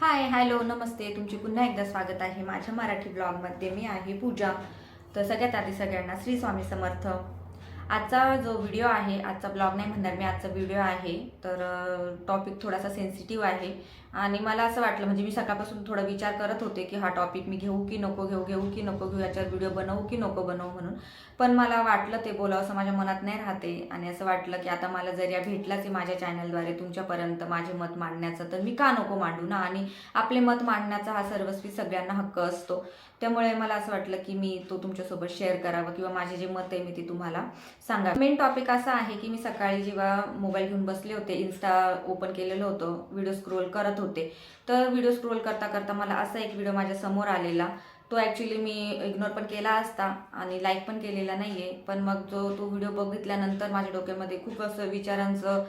Hi hello नमस्ते. तुमचे पुन्हा एकदा स्वागत आहे माझ्या मराठी ब्लॉगमध्ये मी आहे पूजा. तर सगळ्यात आधी सगळ्यांना श्री स्वामी समर्थ. आजचा जो व्हिडिओ आहे आजचा ब्लॉग नाही म्हणणार मी आजचा व्हिडिओ आहे. तर टॉपिक थोडासा सेन्सिटिव्ह आहे. आणि मला असं वाटलं म्हणजे मी सकाळपासून थोडा विचार करत होते की हा टॉपिक मी घेऊ की नको घेऊ घेऊ की नको घेऊ याच्यावर व्हिडिओ बनवू की नको बनवू म्हणून. पण मला वाटलं ते बोलावं असं माझ्या मनात नाही राहते. आणि असं वाटलं की आता मला जर या भेटलाच आहे माझ्या चॅनलद्वारे तुमच्यापर्यंत माझे मत मांडण्याचं तर मी का नको मांडू ना? आणि आपले मत मांडण्याचा हा सर्वस्वी सगळ्यांना हक्क असतो. त्यामुळे मला असं वाटलं की मी तो तुमच्यासोबत शेअर करावं किंवा माझे जे मत आहे मी ते तुम्हाला सांगा. मेन टॉपिक असा आहे की मी सकाळी जेव्हा मोबाईल घेऊन बसले होते इन्स्टा ओपन केलेलं होतं व्हिडिओ स्क्रोल करत होते. तर व्हिडिओ स्क्रोल करता करता मला असा एक व्हिडिओ माझ्यासमोर आलेला. तो ॲक्च्युली मी इग्नोर पण केला असता आणि लाईक पण केलेला नाही आहे पण मग जो तो व्हिडिओ बघितल्यानंतर माझ्या डोक्यामध्ये खूप असं विचारांचं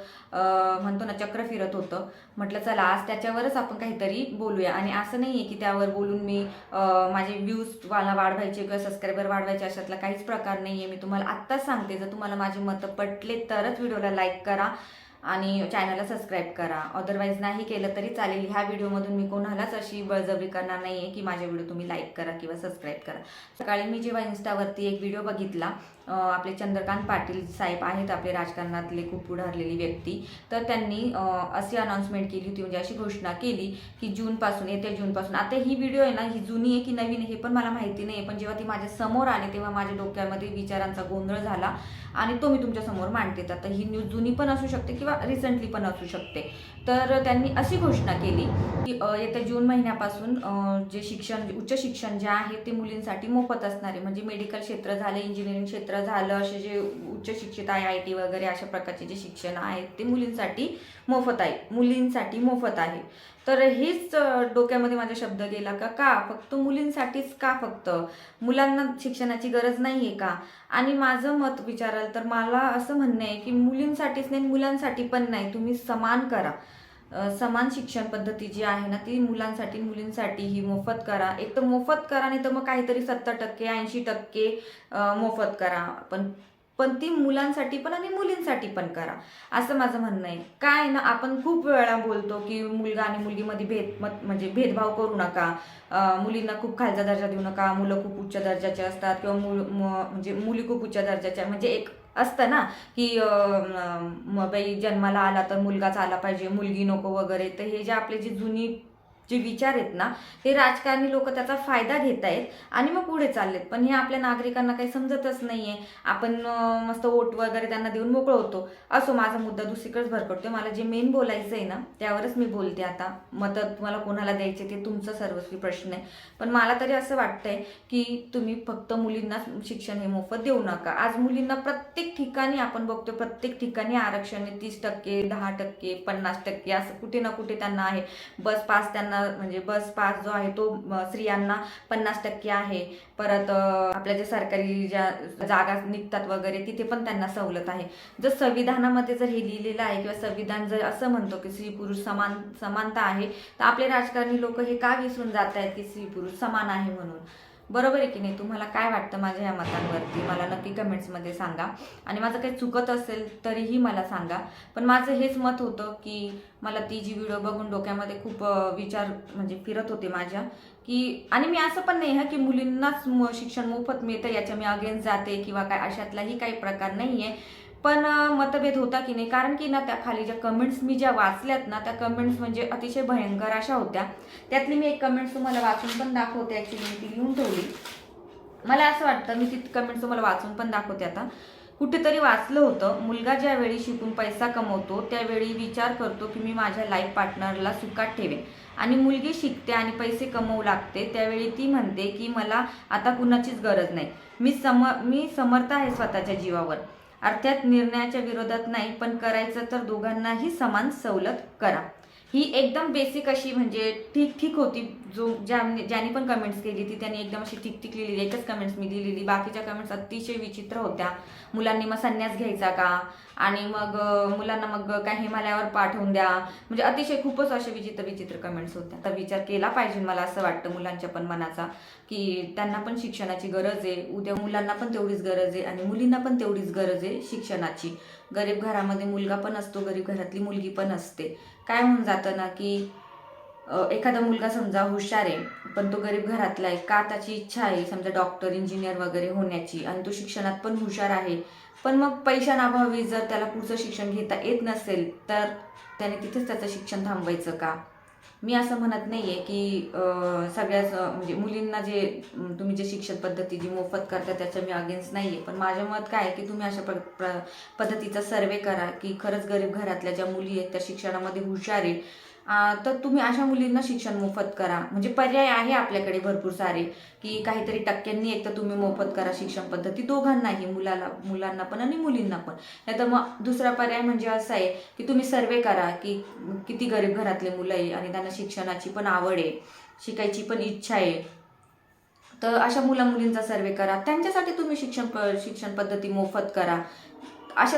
म्हणतो ना चक्र फिरत होतं. म्हटलं चला आज त्याच्यावरच आपण काहीतरी बोलूया. आणि असं नाही आहे की त्यावर बोलून मी माझे व्ह्यूज मला वाढवायचे किंवा सबस्क्रायबर वाढवायचे अशातला काहीच प्रकार नाही आहे मी तुम्हाला आत्ताच सांगते जर तुम्हाला माझे मतं पटले तरच व्हिडिओला लाईक करा. आणि चॅनलला सबस्क्राईब करा. अदरवाईज नाही केलं तरी चालेल. ह्या व्हिडिओमधून मी कोणालाच अशी बळजबरी करणार नाही आहे की माझे व्हिडिओ तुम्ही लाईक करा किंवा सबस्क्राईब करा. सकाळी मी जेव्हा इन्स्टावरती एक व्हिडिओ बघितला आपले चंद्रकांत पाटील साहेब आहेत आपले राजकारणातले खूप पुढारलेली व्यक्ती तर त्यांनी अशी अनाऊन्समेंट केली होती म्हणजे अशी घोषणा केली की जूनपासून येत्या जूनपासून आता ही व्हिडिओ आहे ना ही जुनी आहे की नवीन आहे हे पण मला माहिती नाही पण जेव्हा ती माझ्यासमोर आली तेव्हा माझ्या डोक्यामध्ये विचारांचा गोंधळ झाला आणि तो मी तुमच्यासमोर मांडते. तर ही न्यूज जुनी पण असू शकते किंवा रिसेंटली पण असू शकते. तर त्यांनी अशी घोषणा केली की येत्या जून महिन्यापासून जे शिक्षण उच्च शिक्षण जे आहे ते मुलींसाठी मोफत असणारे म्हणजे मेडिकल क्षेत्र झालं इंजिनिअरिंग क्षेत्र झालं असे जे उच्च शिक्षित आहे आय टी वगैरे अशा प्रकारचे जे शिक्षण आहे ते मुलींसाठी मोफत आहे. मुलींसाठी मोफत आहे. तर हेच डोक्यामध्ये माझा शब्द गेला का? का? फक्त मुलींसाठीच का फक्त? मुलांना शिक्षणाची गरज नाही आहे का? आणि माझं मत विचाराल तर मला असं म्हणणं आहे की मुलींसाठीच नाही मुलांसाठी पण नाही. तुम्ही समान करा. समान शिक्षण पद्धती जी आहे ना ती मुलांसाठी मुलींसाठी ही मोफत करा. एक तर मोफत करा नाही तर मग काहीतरी सत्तर टक्के ऐंशी टक्के मोफत करा. पण पण ती मुलांसाठी पण आणि मुलींसाठी पण करा. असं माझं म्हणणं आहे. काय आहे ना आपण खूप वेळा बोलतो की मुलगा आणि मुलगीमध्ये भेद म्हणजे भेदभाव करू नका. मुलींना खूप खालचा दर्जा देऊ नका. मुलं खूप उच्च दर्जाचे असतात किंवा मुल म्हणजे मुली खूप उच्च दर्जाच्या म्हणजे एक असतं ना की बाई जन्माला आला तर मुलगाच आला पाहिजे मुलगी नको वगैरे. तर हे जे आपले जे जुनी जे विचार आहेत ना ते राजकारणी लोक त्याचा फायदा घेत आहेत आणि मग पुढे चाललेत. पण हे आपल्या नागरिकांना काही समजतच नाहीये. आपण मस्त वोट वगैरे त्यांना देऊन मोकळं होतो असो माझा मुद्दा दुसरीकडेच भरकटतोय. मला जे मेन बोलायचं आहे ना त्यावरच मी बोलते आता. मत तुम्हाला कोणाला द्यायचे ते तुमचं सर्वस्वी प्रश्न आहे. पण मला तरी असं वाटतंय की तुम्ही फक्त मुलींना शिक्षण हे मोफत देऊ नका. आज मुलींना प्रत्येक ठिकाणी आपण बघतो प्रत्येक ठिकाणी आरक्षण आहे. तीस टक्के दहा टक्के पन्नास टक्के असं कुठे ना कुठे त्यांना आहे. बस पास त्यांना म्हणजे बस पास जो आहे तो स्त्रियांना पन्नास टक्के आहे. परत आपल्या ज्या सरकारी ज्या जागा निघतात वगैरे तिथे पण त्यांना सवलत आहे. जर संविधानामध्ये जर हे लिहिलेलं आहे किंवा संविधान जर असं म्हणतो की स्त्री पुरुष समान समानता आहे तर आपले राजकारणी लोक हे का विसरून जात आहेत की स्त्री पुरुष समान आहे म्हणून? बरोबर आहे की नाही? तुम्हाला काय वाटतं माझ्या या मतांवरती? मला नक्की कमेंट्समध्ये सांगा. आणि माझं काही चुकत असेल तरीही मला सांगा. पण माझं हेच मत होतं की मला ती जी व्हिडिओ बघून डोक्यामध्ये खूप विचार म्हणजे फिरत होते माझ्या की आणि मी असं पण नाही हा की मुलींनाच शिक्षण मोफत मिळतं याच्या मी अगेन्स्ट जाते किंवा काय अशातलाही काही प्रकार नाही आहे पण मतभेद होता की नाही? कारण की ना त्या खाली ज्या कमेंट्स मी ज्या वाचल्यात ना त्या कमेंट्स म्हणजे अतिशय भयंकर अशा होत्या. त्यातली मी एक कमेंट्स तुम्हाला वाचून पण दाखवते. ॲक्च्युली मी ती लिहून ठेवली. मला असं वाटतं मी ती कमेंट्स तुम्हाला वाचून पण दाखवते आता. कुठेतरी वाचलं होतं. मुलगा ज्यावेळी शिकून पैसा कमवतो त्यावेळी विचार करतो की मी माझ्या लाईफ पार्टनरला सुखात ठेवेन. आणि मुलगी शिकते आणि पैसे कमवू लागते त्यावेळी ती म्हणते की मला आता कुणाचीच गरज नाही. मी सम मी समर्थ आहे स्वतःच्या जीवावर. अर्थात निर्णयाच्या विरोधात नाही पण करायचं तर दोघांनाही समान सवलत करा. ही एकदम बेसिक अशी म्हणजे ठीक ठीक होती जो ज्या ज्याने पण कमेंट्स केली ती त्यांनी एकदम अशी ठीक लिहिलेली एकच कमेंट्स मी दिलेली बाकीच्या कमेंट्स अतिशय विचित्र होत्या. मुलांनी मग संन्यास घ्यायचा का? आणि मग मुलांना मग काय हिमालयावर पाठवून द्या. म्हणजे अतिशय खूपच असे विचित्र विचित्र कमेंट्स होत्या. तर विचार केला पाहिजे मला असं वाटतं मुलांच्या पण मनाचा की त्यांना पण शिक्षणाची गरज आहे. उद्या मुलांना पण तेवढीच गरज आहे आणि मुलींना पण तेवढीच गरज आहे शिक्षणाची. गरीब घरामध्ये मुलगा पण असतो गरीब घरातली मुलगी पण असते. काय होऊन जातं ना की एखादा मुलगा समजा हुशार आहे पण तो गरीब घरातला आहे का त्याची इच्छा आहे समजा डॉक्टर इंजिनियर वगैरे होण्याची? आणि तो शिक्षणात पण हुशार आहे पण मग पैशांअभावी जर त्याला पुढचं शिक्षण घेता येत नसेल तर त्याने तिथेच त्याचं शिक्षण थांबवायचं का? मी असं म्हणत नाही आहे की सगळ्याच म्हणजे मुलींना जे तुम्ही जे शिक्षण पद्धती जी मोफत करता त्याचं मी अगेन्स्ट नाही आहे पण माझं मत काय आहे की तुम्ही अशा प- प्र- पद्धतीचा सर्वे करा की खरंच गरीब घरातल्या ज्या मुली आहेत त्या शिक्षणामध्ये हुशार आहे तर तुम्ही अशा मुलींना शिक्षण मोफत करा. म्हणजे पर्याय आहे आपल्याकडे भरपूर सारे की काहीतरी टक्क्यांनी एक तर तुम्ही मोफत करा शिक्षण पद्धती. दोघांनाही मुलाला मुलांना पण आणि मुलींना पण. नाही तर मग दुसरा पर्याय म्हणजे असा आहे की तुम्ही सर्वे करा की किती गरीब घरातले मुलं आहे आणि त्यांना शिक्षणाची पण आवड आहे शिकायची पण इच्छा आहे. तर अशा मुला मुलींचा सर्वे करा. त्यांच्यासाठी तुम्ही शिक्षण प शिक्षण पद्धती मोफत करा. अशा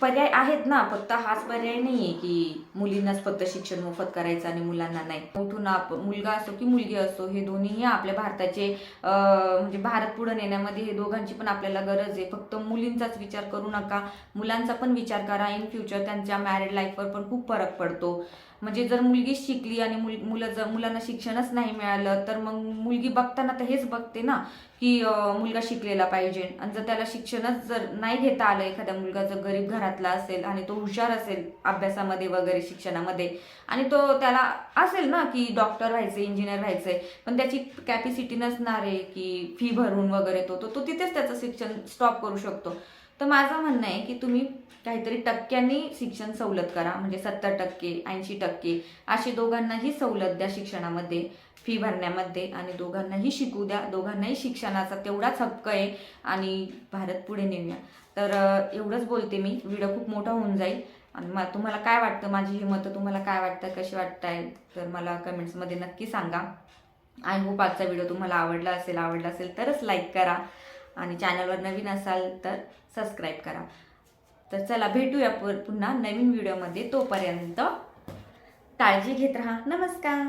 पर्याय आहेत ना फक्त हाच पर्याय नाही आहे की मुलींनाच फक्त शिक्षण मोफत करायचं आणि मुलांना नाही. उठून आप मुलगा असो की मुलगी असो हे दोन्हीही आपल्या भारताचे म्हणजे भारत पुढे नेण्यामध्ये हे दोघांची पण आपल्याला गरज आहे. फक्त मुलींचाच विचार करू नका. मुलांचा पण विचार करा. इन फ्युचर त्यांच्या मॅरिड लाईफवर पण खूप फरक पडतो. म्हणजे जर मुलगी शिकली आणि मुल मुलं जर मुलांना शिक्षणच नाही मिळालं तर मग मुलगी बघताना तर हेच बघते ना की मुलगा शिकलेला पाहिजे. आणि जर त्याला शिक्षणच जर नाही घेता आलं एखादा मुलगा जर गरीब घरातला असेल आणि तो हुशार असेल अभ्यासामध्ये वगैरे शिक्षणामध्ये आणि तो त्याला असेल ना की डॉक्टर व्हायचं इंजिनियर व्हायचंय पण त्याची कॅपॅसिटी नसणार आहे की फी भरून वगैरे तो तो तो तिथेच त्याचं शिक्षण स्टॉप करू शकतो. तर माझं म्हणणं आहे की तुम्ही काहीतरी टक्क्यांनी शिक्षण सवलत करा म्हणजे सत्तर टक्के ऐंशी टक्के अशी दोघांनाही सवलत द्या शिक्षणामध्ये फी भरण्यामध्ये आणि दोघांनाही शिकू द्या. दोघांनाही शिक्षणाचा तेवढाच हक्क आहे आणि भारत पुढे नेऊया. तर एवढंच बोलते मी. व्हिडिओ खूप मोठा होऊन जाईल. आणि मग तुम्हाला काय वाटतं? माझी हे मतं तुम्हाला काय वाटतं? कशी वाटताय? तर मला कमेंट्समध्ये नक्की सांगा. आय होप आजचा व्हिडिओ तुम्हाला आवडला असेल आवडला असेल तरच लाईक करा. आणि चॅनलवर नवीन असाल तर सबस्क्राईब करा. तर चला भेटूया पुन्हा नवीन व्हिडिओमध्ये तोपर्यंत काळजी घेत राहा. नमस्कार.